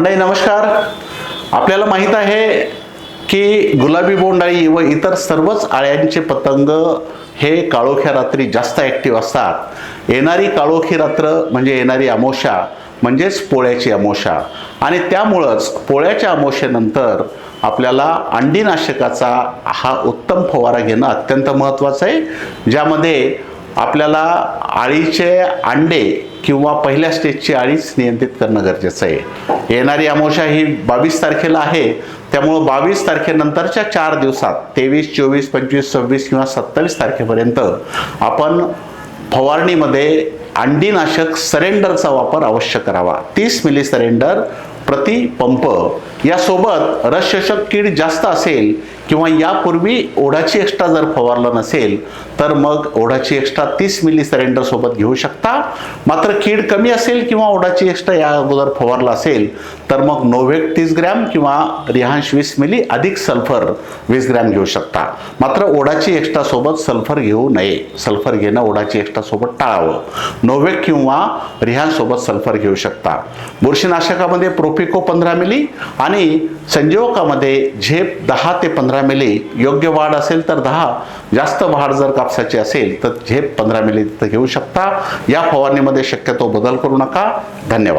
मंडळी नमस्कार. आपल्याला माहीत आहे की गुलाबी बोंडाळी व इतर सर्वच आळ्यांचे पतंग हे काळोख्या रात्री जास्त ॲक्टिव्ह असतात. येणारी काळोखी रात्र म्हणजे येणारी अमोशा म्हणजेच पोळ्याची अमोशा आणि त्यामुळंच पोळ्याच्या अमोशेनंतर आपल्याला अंडीनाशकाचा हा उत्तम फवारा घेणं अत्यंत महत्त्वाचं आहे. ज्यामध्ये आपल्याला आळीचे अंडे किंवा पहिल्या स्टेजची आळीच नियंत्रित करणं गरजेचं आहे. येणारी अमावस्या ही बावीस तारखेला आहे. त्यामुळं बावीस तारखेनंतरच्या चार दिवसात तेवीस चोवीस पंचवीस सव्वीस किंवा सत्तावीस तारखेपर्यंत आपण फवारणीमध्ये अंडीनाशक सरेंडरचा वापर अवश्य करावा. तीस मिली सरेंडर प्रति पंप. यासोबत रसशोषक कीड जास्त असेल किंवा यापूर्वी ओढाची एक्स्ट्रा जर फवारलं नसेल तर मग ओढाची एक्स्ट्रा तीस मिली सरेंडर सोबत घेऊ शकता. मात्र कीड कमी असेल किंवा ओढाची एक्स्ट्रा या अगोदर फवारला असेल तर मग नोव्हेक तीस ग्रॅम किंवा रिहांश वीस मिली अधिक सल्फर वीस ग्रॅम घेऊ शकता. मात्र ओढाची एक्स्ट्रा सोबत सल्फर घेऊ नये. सल्फर घेणं ओढाची एक्स्ट्रा सोबत टाळावं. नोव्हेक किंवा रिहांसोबत सल्फर घेऊ शकता. बुरशीनाशकामध्ये प्रोपिको पंधरा मिली आणि संजीवकामध्ये झेप दहा ते पंधरा पंधरा मिली योग्य वाढ असेल तर दहा जास्त वाढ जर कापसाची असेल तर झेप पंधरा मिली तिथं घेऊ शकता. या फवारणीमध्ये शक्यतो बदल करू नका. धन्यवाद.